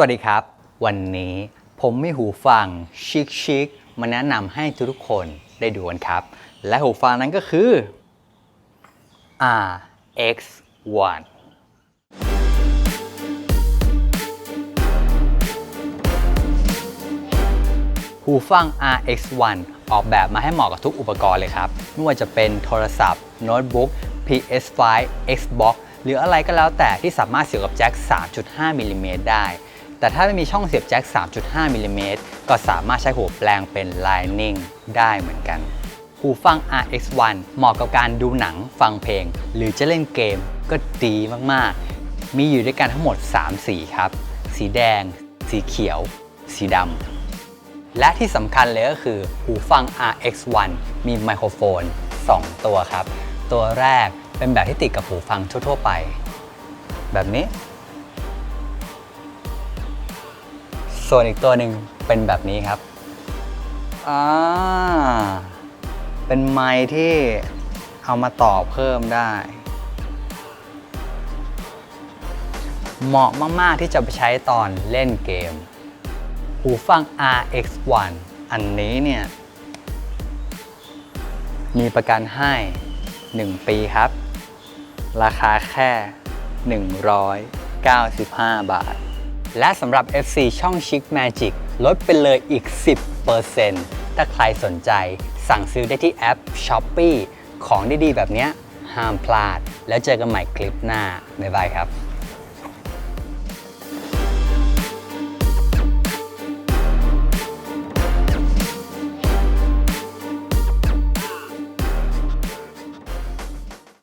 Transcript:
วัสดีครับ วันนี้ผมมีหูฟังชิคชิคๆมาแนะนำให้ทุกคนได้ดูกันครับ และหูฟังนั้นก็คือ RX1 หูฟัง RX1 ออกแบบมาให้เหมาะกับทุกอุปกรณ์เลยครับ ไม่ว่าจะเป็นโทรศัพท์ โน้ตบุ๊ก PS5 Xbox หรืออะไรก็แล้วแต่ที่สามารถเสียบกับแจ็ค 3.5 มิลลิเมตรได้ แต่ถ้าไม่มีช่องเสียบแจ็ค 3.5มิลลิเมตรก็สามารถใช้หูแปลงเป็น Lightning ได้เหมือนกันหูฟัง RX1 เหมาะกับการดูหนังฟังเพลง หรือจะเล่นเกมก็ดีมากๆ มีอยู่ด้วยกันทั้งหมด 3 สีครับ สีแดง สีเขียว สีดำ และที่สำคัญเลยก็คือ หูฟัง RX1 มีไมโครโฟน 2 ตัวครับ ตัวแรกเป็นแบบที่ติดกับหูฟังทั่ว ๆ ไป แบบนี้ ส่วนอีกตัวหนึ่งเป็นแบบนี้ครับอ่าเป็นไมค์ที่เอามาต่อเพิ่มได้ เหมาะมาก ๆ ที่จะไปใช้ตอนเล่นเกม หูฟัง RX1 อันนี้เนี่ย มีประกันให้ 1 ปีครับ ราคาแค่ 195 บาท และสำหรับ FC ช่อง Chic Magic ลดไปเลยอีก 10%ถ้าใครสนใจสั่งซื้อได้ที่แอป Shopee ของดีๆ แบบเนี้ยห้ามพลาด แล้วเจอกันใหม่คลิปหน้า บ๊ายบายครับ